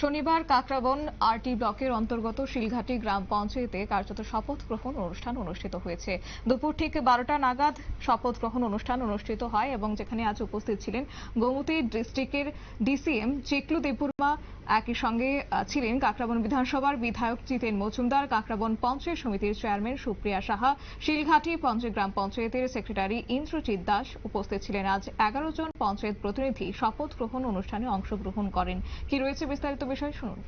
শনিবার কাকরাবন আরটি ব্লকের অন্তর্গত শিলঘাটি গ্রাম পঞ্চায়েতে কার্যত শপথ গ্রহণ অনুষ্ঠান অনুষ্ঠিত হয়েছে। দুপুর ঠিক বারোটা নাগাদ শপথ গ্রহণ অনুষ্ঠান অনুষ্ঠিত হয় এবং যেখানে আজ উপস্থিত ছিলেন গোমতী ডিস্ট্রিক্টের ডিসিএম চিকলু দেববর্মা, একই সঙ্গে ছিলেন কাকরাবন বিধানসভার বিধায়ক জিতেন মজুমদার, কাকরাবন পঞ্চায়েত সমিতির চেয়ারম্যান সুপ্রিয়া সাহা, শিলঘাটি পঞ্চায়েত গ্রাম পঞ্চায়েতের সেক্রেটারি ইন্দ্রজিৎ দাস উপস্থিত ছিলেন। আজ এগারো জন পঞ্চায়েত প্রতিনিধি শপথ গ্রহণ অনুষ্ঠানে অংশগ্রহণ করেন। কি রয়েছে বিস্তারিত বিষয় শুনুন।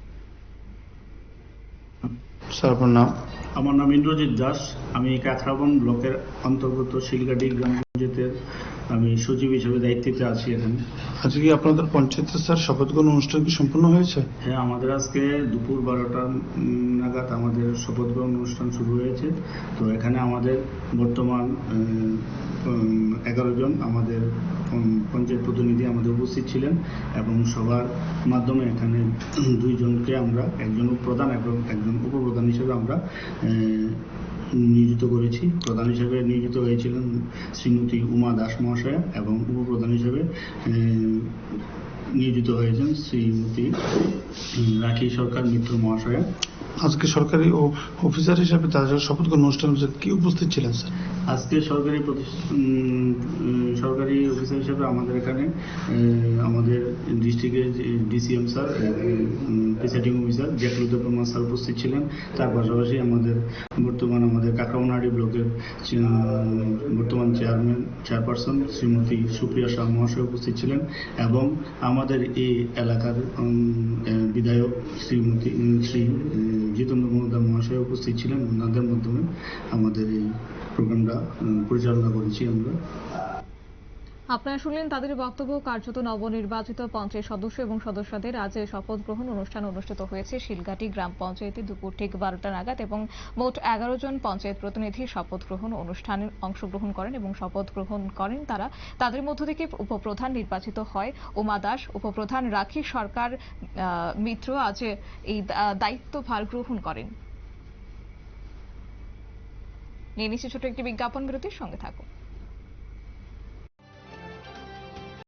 স্যার আপনার নাম? আমার নাম ইন্দ্রজিৎ দাস। আমি কাঁথরাবন ব্লকের অন্তর্গত শিলগাটি গ্রাম পঞ্চায়েতের আমি সচিব হিসেবে দায়িত্বে আছি এখানে। আজকে কি আপনাদের পঞ্চায়েত স্যার শপথ গ্রহণ অনুষ্ঠান কি সম্পূর্ণ হয়েছে? হ্যাঁ আমাদের আজকে দুপুর বারোটা নাগাদ আমাদের শপথ গ্রহণ অনুষ্ঠান শুরু হয়েছে। তো এখানে আমাদের বর্তমান এগারো জন আমাদের পঞ্চায়েত প্রতিনিধি আমাদের উপস্থিত ছিলেন এবং সবার মাধ্যমে এখানে দুইজনকে আমরা একজন প্রধান এবং একজন উপপ্রধান হিসেবে আমরা নিয়োজিত করেছি। প্রধান হিসেবে নিয়োজিত হয়েছিলেন শ্রীমতী উমা দাস মহাশয়া এবং উপপ্রধান হিসেবে নিয়োজিত হয়েছেন শ্রীমতী রাখি সরকার মিত্র মহাশয়া। আজকে সরকারি ও অফিসার হিসাবে তাদের শপথ গ্রহণ অনুষ্ঠান কি উপস্থিত ছিলেন, স্যার? আজকে সরকারি সরকারি অফিসার হিসেবে আমাদের এখানে আমাদের ডিস্ট্রিক্টের ডিসিএম স্যার প্রিসাইডিং অফিসার জ্যাকলুদ্দ প্রমা স্যার উপস্থিত ছিলেন। তার পাশাপাশি আমাদের বর্তমান আমাদের কাকাউনাড়ি ব্লকের বর্তমান চেয়ারম্যান, চেয়ারপারসন শ্রীমতী সুপ্রিয়া শাহ মহাশয় উপস্থিত ছিলেন এবং আমাদের এই এলাকার বিধায়ক শ্রীমতী শ্রী জিতেন্দ্র মহোদয় মহাশয় উপস্থিত ছিলেন। ওনাদের মাধ্যমে আমাদের এই প্রোগ্রামটা পরিচালনা করেছি আমরা। আপনারা শুনলেন তাদের বক্তব্য কার্যত নবনির্বাচিত পঞ্চায়েত সদস্য এবং সদস্যদের আজ শপথ গ্রহণ অনুষ্ঠান অনুষ্ঠিত হয়েছে শিলঘাটি গ্রাম পঞ্চায়েতে দুপুর ঠিক বারোটা নাগাদ এবং মোট এগারো জন পঞ্চায়েত প্রতিনিধি শপথ গ্রহণ অনুষ্ঠানে অংশগ্রহণ করেন এবং শপথ গ্রহণ করেন তারা। তাদের মধ্য থেকে উপপ্রধান নির্বাচিত হয় উমা দাস, উপপ্রধান রাখি সরকার মিত্র আজ এই দায়িত্বভার গ্রহণ করেন। নিয়ে নিচ্ছে ছোট একটি বিজ্ঞাপন বিরতির সঙ্গে থাকুন।